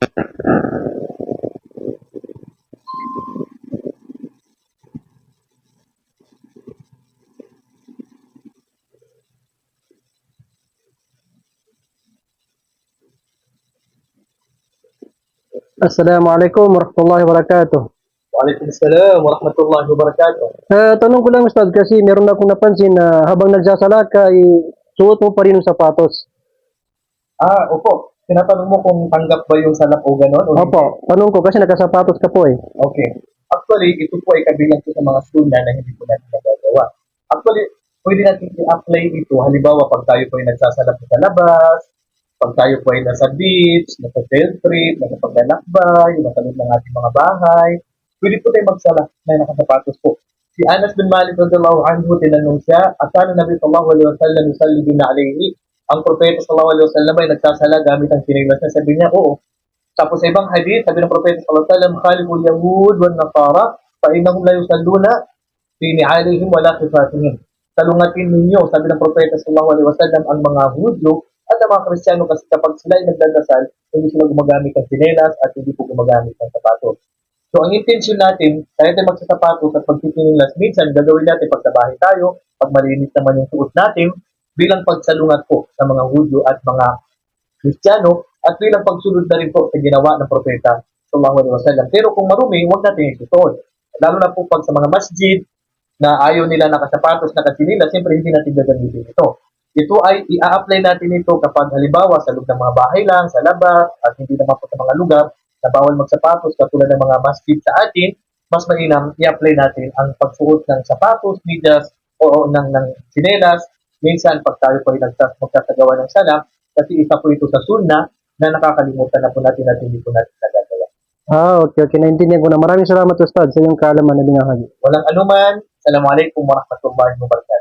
Assalamualaikum warahmatullahi wabarakatuh. Waalaikumsalam warahmatullahi wabarakatuh. Eh, tanong ko lang Ustad kasi meron akong napansin na habang nagsasala ka, ay suot mo pa rin yung sapatos. Ah, opo. Tinatanong mo kung tanggap ba yung salap o gano'n? o? Opo, tanong ko kasi nagkasapatos ka po eh. Okay. Actually, ito po ay kabilang po sa mga school na na hindi po natin nagagawa. Actually, pwede natin i-apply ito. Halimbawa, pag tayo po ay nagsasalap sa labas, pag tayo po ay nasa beach, nasa field trip, nasa paglalakbay, nasa loob ng ating mga bahay, pwede po tayo magsalap na nakasapatos po. Si Anas bin Malik radhiyallahu anhu tinanong siya, "Asana Nabi sallallahu alaihi wasallam yusalli bin alayhi?" Ang propeta sallallahu alaihi wasallam ay nagsasala gamit ang sinilas niya. Sabi niya, "Oo." Tapos sa ibang hadith, sabi ng propeta sallallahu alaihi wasallam, "Khaliful yahud wan nasara fa innahum la yusalluna fi ni'alihim wala khifatihim." Talungatin ninyo, sabi ng propeta sallallahu alaihi wasallam, ang mga Hudyo at ang mga Kristiyano kasi kapag sila ay nagdadasal, hindi sila gumagamit ng sinelas at hindi po gumagamit ng sapatos. So, ang intention natin, kahit tayo magsasapatos at pagtitinilas, minsan gagawin natin pag sa bahay tayo, pag malinis naman yung suot natin, bilang pagsalungat po sa mga Hudyo at mga Kristiyano, at bilang pagsunod na rin po sa ginawa ng propeta sallallahu alaihi wasallam. Pero kung marumi, huwag natin isusuot. Lalo na po pag sa mga masjid na ayaw nila nakasapatos, nakasinilas, siyempre hindi natin gagamitin ito. Ito ay i-apply natin ito kapag halimbawa sa loob ng mga bahay lang, sa labas, at hindi naman po sa mga lugar na bawal magsapatos katulad ng mga masjid sa atin, mas mainam i-apply natin ang pagsuot ng sapatos, medyas, o ng, ng sinelas. Minsan, pag tayo po ay magkasagawa ng salam, kasi isa po ito sa sunna na nakakalimutan na po natin at hindi po natin nagagawa. Ah, okay, okay. Naintindihan ko na. Maraming salamat Ustad sa iyong kaalaman na binahagi. Walang anuman. Assalamualaikum warahmatullahi wabarakatuh.